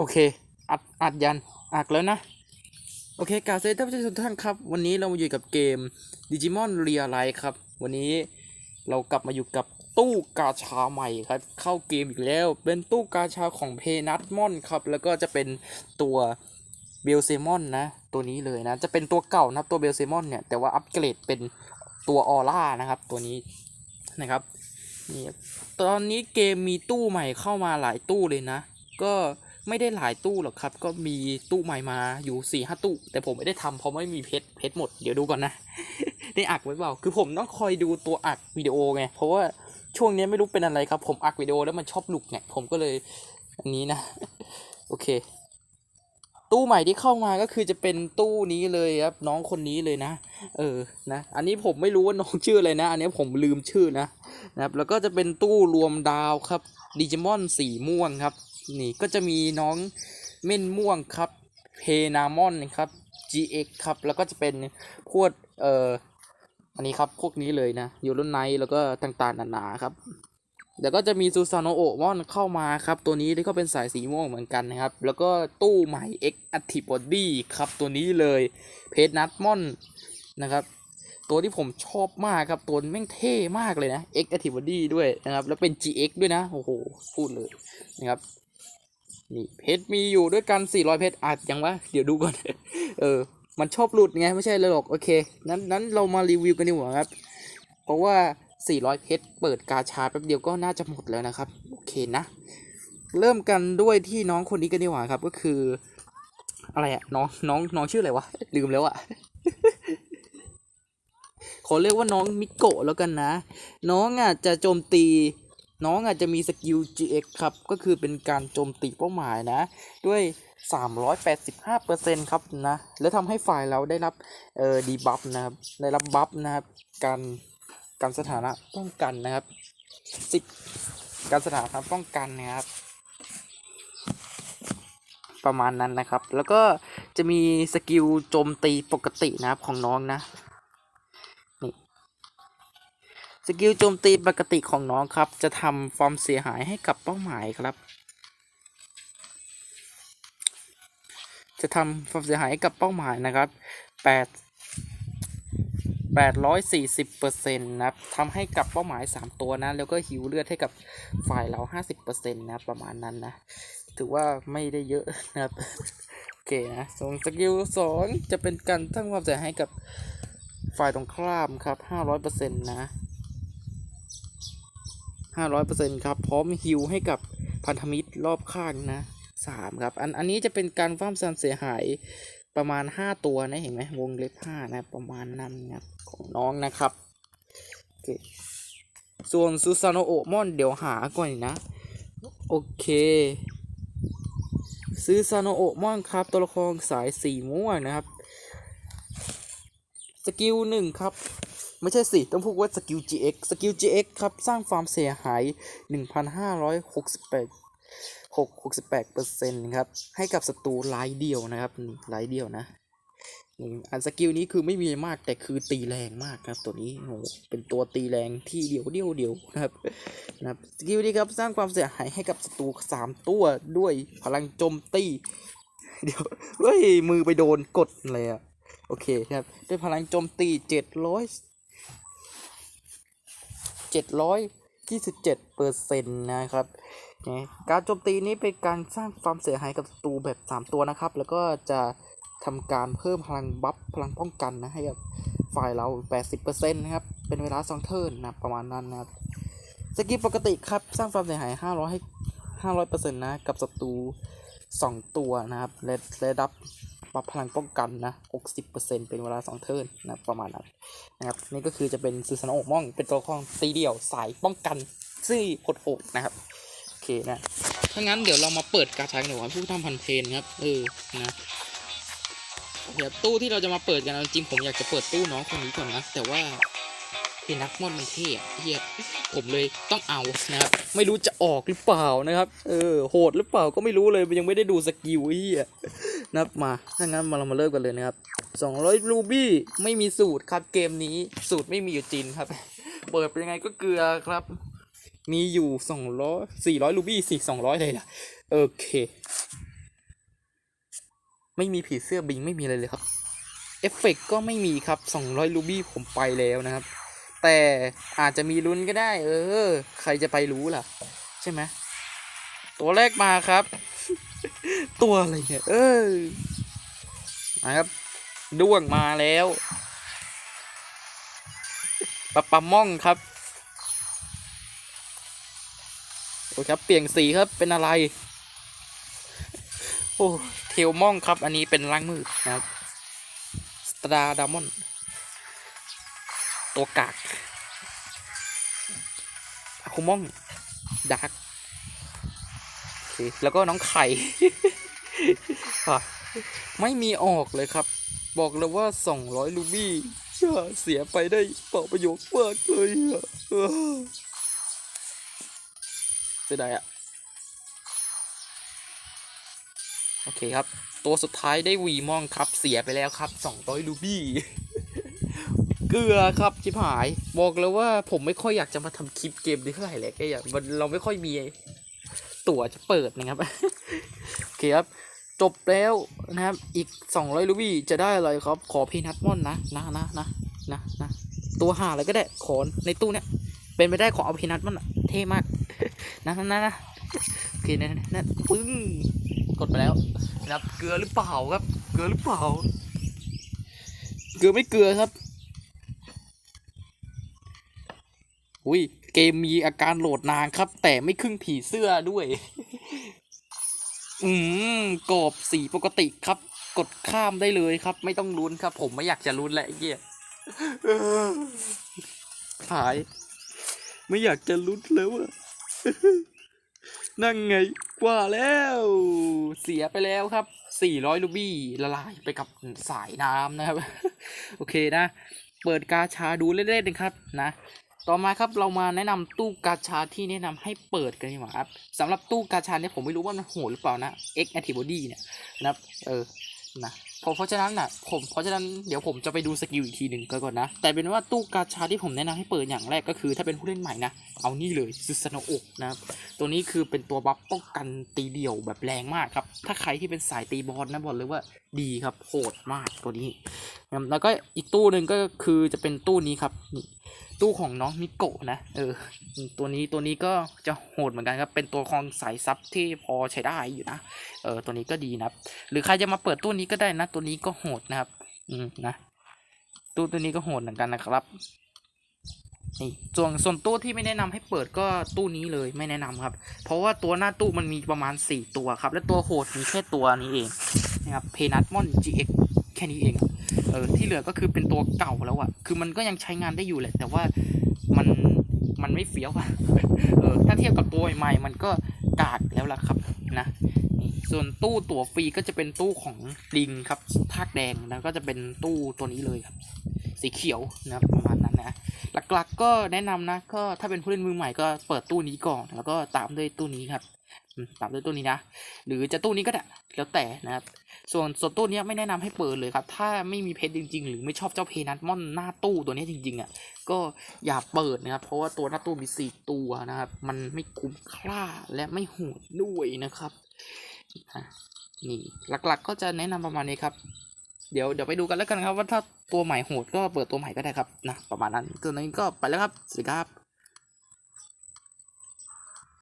โอเค อัด อัดยัน อัดแล้วนะ โอเคกาบสวัสดีท่านผู้ชมทุกท่านครับ วันนี้เรามาอยู่กับเกม Digimon Real Life ครับ วันนี้เรากลับมาอยู่กับตู้กาชาใหม่ครับ เข้าเกมอีกแล้ว เป็นตู้กาชาของเพนัทมอนครับ แล้วก็จะเป็นตัวเบลเซมอนนะ ตัวนี้เลยนะ จะเป็นตัวเก่านะตัวเบลเซมอนเนี่ย แต่ว่าอัปเกรดเป็นตัวออร่านะครับ ตัวนี้นะครับนี่ตอนนี้เกมมีตู้ใหม่เข้ามาหลายตู้เลยนะ ก็ ไม่ได้หลายตู้หรอกครับ ก็มีตู้ใหม่มาอยู่สี่ห้าตู้ แต่ผมไม่ได้ทำเพราะไม่มีเพชรเพชรหมดเดี๋ยวดูก่อนนะได้อักไว้เปล่าคือผมต้องคอยดูตัวอักวิดีโอไงเพราะว่าช่วงนี้ไม่รู้เป็นอะไรครับ ผมอักวิดีโอแล้วมันชอบหลุกเนี่ยผมก็เลยอันนี้นะ โอเค ตู้ใหม่ที่เข้ามาก็คือจะเป็นตู้นี้เลยครับ น้องคนนี้เลยนะ เออนะอันนี้ผมไม่รู้ว่าน้องชื่ออะไรนะ อันนี้ผมลืมชื่อนะนะครับแล้วก็จะเป็นตู้รวมดาวครับดิจิมอนสีม่วงครับ นี่ก็จะมีน้องเม่นม่วงครับเพนามอนครับ GX ครับ แล้วก็จะเป็นพวกเอ่ออันนี้ครับพวกนี้เลยนะยูโรไนแล้วก็ต่างๆนานาครับเดี๋ยวก็จะมีซูซานโนโอมอนเข้ามาครับ ตัวนี้ที่ก็เป็นสายสีม่วงเหมือนกันนะครับ แล้วก็ตู้ใหม่ X a t i b o d y ครับตัวนี้เลยเพจนัทมอนนะครับ ตัวที่ผมชอบมากครับ ตัวแม่งเท่มากเลยนะ X a t i v o d y ด้วยนะครับ แล้วเป็น GX ด้วยนะ โอ้โห พูดเลยนะครับ นี่เพชรมีอยู่ด้วยกัน 400 เพชรอาจยังวะ เดี๋ยวดูก่อน เออ มันชอบหลุดไง ไม่ใช่เลยหรอก โอเค นั้นนั้นเรามารีวิวกันดีกว่าครับ เพราะว่า 400 เพชรเปิดกาชาแป๊บเดียวก็น่าจะหมดแล้วนะครับ โอเคนะ เริ่มกันด้วยที่น้องคนนี้กันดีกว่าครับ ก็คือ อะไรอะน้องน้องน้องชื่ออะไรวะ ลืมแล้วอะขอเรียกว่าน้องมิโกะแล้วกันนะ น้องอะจะโจมตี น้องอาจจะมีสกิล GX ครับ ก็คือเป็นการโจมตีเป้าหมายนะ ด้วย 385%ครับนะ แล้วทำให้ฝ่ายเราได้รับเอ่อดีบัฟนะครับ ได้รับบัฟนะครับ การการสถานะป้องกันนะครับสิบการสถานะป้องกันนะครับ ประมาณนั้นนะครับ แล้วก็จะมีสกิลโจมตีปกตินะครับของน้องนะ สกิลโจมตีปกติของน้องครับ จะทำความเสียหายให้กับเป้าหมายครับ จะทำความเสียหายให้กับเป้าหมายนะครับแปดแปดร้อยสี่สิบเปอร์เซ็นต์นะครับทำให้กับเป้าหมายสามตัวนะ แล้วก็หิวเลือดให้กับฝ่ายเราห้าสิบเปอร์เซ็นต์นะประมาณนั้นนะ ถือว่าไม่ได้เยอะนะครับ โอเคนะส่วนสกิลสองจะเป็นการสร้างความเสียหายกับฝ่ายตรงข้ามครับห้าร้อยเปอร์เซ็นต์นะ ห้าร้อยเปอร์เซ็นต์ครับ พร้อมฮิวให้กับพันธมิตรรอบข้างนะสามครับ อันอันนี้จะเป็นการฟ้ามความเสียหายประมาณห้าตัวนะ เห็นไหมวงเล็บห้านะประมาณนั้นนะครับของน้องนะครับโอเคส่วนซูซานโอมอนเดี๋ยวหาก่อนนะ โอเคซื้อซานโอมอนครับ ตัวละครสายสีม่วงนะครับ สกิลหนึ่งครับ ไม่ใช่สิ ต้องพูดว่าสกิล GX สกิล GX ครับ สร้างความเสียหาย 1,568 668เปอร์เซ็นต์ครับ ให้กับศัตรูรายเดียวนะครับรายเดียวนะนี่อันสกิลนี้คือไม่มีมากแต่คือตีแรงมากครับ ตัวนี้โหเป็นตัวตีแรงที่เดียวเดียวเดียวนะครับนะครับสกิลนี้ครับสร้างความเสียหายให้กับศัตรูสามตัวด้วยพลังโจมตีเดี๋ยวเฮ้ยมือไปโดนกดเลยอะโอเคครับ ด้วยพลังโจมตีเจ็ดร้อย เจ็ดร้อยยี่สิบเจ็ดเปอร์เซ็นต์นะครับการโจมตีนี้เป็นการสร้างความเสียหายกับศัตรูแบบสามตัวนะครับ แล้วก็จะทำการเพิ่มพลังบัฟพลังป้องกันนะให้กับฝ่ายเราแปดสิบเปอร์เซ็นนะครับ เป็นเวลาสองเทิร์นนะประมาณนั้นนะครับสกิลปกติครับ สร้างความเสียหาย 500ให้500%นะ กับศัตรู2ตัวนะครับและและรับ ปรับพลังป้องกันนะ 60%เป็นเวลา 2 เทิร์นนะประมาณนั้นนะครับนี่ก็คือจะเป็นซูซานโอมองเป็นตัวละครตีเดี่ยวสายป้องกันซึ่โหดๆนะครับโอเคนะถ้างั้นเดี๋ยวเรามาเปิดกาชากันหน่อยผู้ทำพันเพนครับเออนะเดี๋ยวตู้ที่เราจะมาเปิดกันจริงผมอยากจะเปิดตู้น้องคนนี้ก่อนนะแต่ว่าเป็นนักมอนมันเท่เฮีย ผมเลยต้องเอานะครับ ไม่รู้จะออกหรือเปล่านะครับ เออโหดหรือเปล่าก็ไม่รู้เลยยังไม่ได้ดูสกิลเฮียนะครับมาถ้างั้นมาเรามาเริ่มกันเลยนะครับ200รูบี้ไม่มีสูตรครับเกมนี้สูตรไม่มีอยู่จริงครับ เปิดเป็นยังไงก็เกลือครับ มีอยู่200 400รูบี้สี่200เลยล่ะโอเค ไม่มีผีเสื้อบิงไม่มีอะไรเลยครับเอฟเฟกต์ก็ไม่มีครับ200ลูบี้ผมไปแล้วนะครับ แต่อาจจะมีลุ้นก็ได้ เออ ใครจะไปรู้ล่ะ ใช่ไหมตัวแรกมาครับ ตัวอะไรเนี่ยเออนะครับด้วงมาแล้วปะปะม่องครับโอ้ครับเปลี่ยนสีครับเป็นอะไร โอ้เทลม่องครับ อันนี้เป็นล้างมือนะครับสตาร์ดามอน ตัวกากอะคุมองดาร์กแล้วก็น้องไข่ ไม่มีออกเลยครับ บอกเลยว่า 200 ลูบี้เสียไปได้เปล่าประโยชน์มากเลยอะเออเสียดายอะโอเคครับ ตัวสุดท้ายได้วีมองครับ เสียไปแล้วครับ 200 ลูบี้ เกลือครับชิบหายบอกเลยว่าผมไม่ค่อยอยากจะมาทำคลิปเกมนี้เท่าไหร่เลยแค่อย่างเราไม่ค่อยมีตั๋วจะเปิดนะครับโอเคครับจบแล้วนะครับ อีก 200ลูบี้จะได้อะไรครับ ขอพีนัทมอนนะนะนะนะนะนะตัวหาอะไรก็ได้ขอในตู้เนี่ย เป็นไปได้ขอเอาพีนัทมอนเท่มากนะนะนะโอเคนะนะนะปึ้งกดไปแล้วนะครับเกลือหรือเปล่าครับ เกลือหรือเปล่า เกลือไม่เกลือครับ อุ้ยเกมมีอาการโหลดนานครับ แต่ไม่ครึ่งผีเสื้อด้วย อืมกรอบสีปกติครับ กดข้ามได้เลยครับ ไม่ต้องลุ้นครับ ผมไม่อยากจะลุ้นแหละไอ้เหี้ยหาย ไม่อยากจะลุ้นแล้วอะนั่งไงกว่าแล้ว เสียไปแล้วครับ 400 ลูบี้ละลายไปกับสายน้ำนะครับ โอเคนะ เปิดกาชาดูเล่นๆนะครับนะ ต่อมาครับเรามาแนะนำตู้กาชาที่แนะนำให้เปิดกันดีกว่าครับสำหรับตู้กาชาเนี่ยผมไม่รู้ว่ามันโหดหรือเปล่านะ X Antibody เนี่ยนะครับเออนะเพราะเพราะฉะนั้นนะผมเพราะฉะนั้นเดี๋ยวผมจะไปดูสกิลอีกทีหนึ่งก่อนนะ แต่เป็นว่าตู้กาชาที่ผมแนะนำให้เปิดอย่างแรกก็คือ ถ้าเป็นผู้เล่นใหม่นะ เอานี่เลยซึสโนอกนะครับตัวนี้คือเป็นตัวบัฟป้องกันตีเดี่ยวแบบแรงมากครับ ถ้าใครที่เป็นสายตีบอลนะบอกเลยว่าดีครับโหดมากตัวนี้นะแล้วก็อีกตู้หนึ่งก็คือจะเป็นตู้นี้ครับนี่ ตู้ของน้องมิโกะนะเออตัวนี้ตัวนี้ก็จะโหดเหมือนกันครับเป็นตัวของสายซับที่พอใช้ได้อยู่นะเออตัวนี้ก็ดีนะครับ หรือใครจะมาเปิดตู้นี้ก็ได้นะ ตัวนี้ก็โหดนะครับ อืมนะตู้ตัวนี้ก็โหดเหมือนกันนะครับนี่ส่วนส่วนตู้ที่ไม่แนะนำให้เปิดก็ตู้นี้เลยไม่แนะนำครับ เพราะว่าตัวหน้าตู้มันมีประมาณ 4 ตัวครับ และตัวโหดมีแค่ตัวนี้เองนะครับเพนัทมอน GX แค่นี้เองครับ เออที่เหลือก็คือเป็นตัวเก่าแล้วอะคือมันก็ยังใช้งานได้อยู่แหละ แต่ว่ามันมันไม่เฟี้ยวอะเออถ้าเทียบกับตัวใหม่มันก็กากแล้วล่ะครับนะส่วนตู้ตั๋วฟรีก็จะเป็นตู้ของลิงครับทากแดงแล้วก็จะเป็นตู้ตัวนี้เลยครับ สีเขียวนะครับประมาณนั้นนะหลักๆก็แนะนำนะก็ถ้าเป็นผู้เล่นมือใหม่ก็เปิดตู้นี้ก่อน แล้วก็ตามด้วยตู้นี้ครับ ตามด้วยตู้นี้นะ หรือจะตู้นี้ก็ได้แล้วแต่นะครับ ส่วนส่วนตู้นี้ไม่แนะนำให้เปิดเลยครับ ถ้าไม่มีเพชรจริง ๆ หรือไม่ชอบเจ้าเพนัทมอนหน้าตู้ตัวนี้จริงๆอะ ก็อย่าเปิดนะครับ เพราะว่าตัวหน้าตู้มีสี่ตัวนะครับ มันไม่คุ้มค่าและไม่โหดด้วยนะครับ นี่หลักๆก็จะแนะนำประมาณนี้ครับ เดี๋ยวเดี๋ยวไปดูกันแล้วกันครับ ว่าถ้าตัวใหม่โหดก็เปิดตัวใหม่ก็ได้ครับนะประมาณนั้นตัวนี้ก็ไปแล้วครับสวัสดีครับ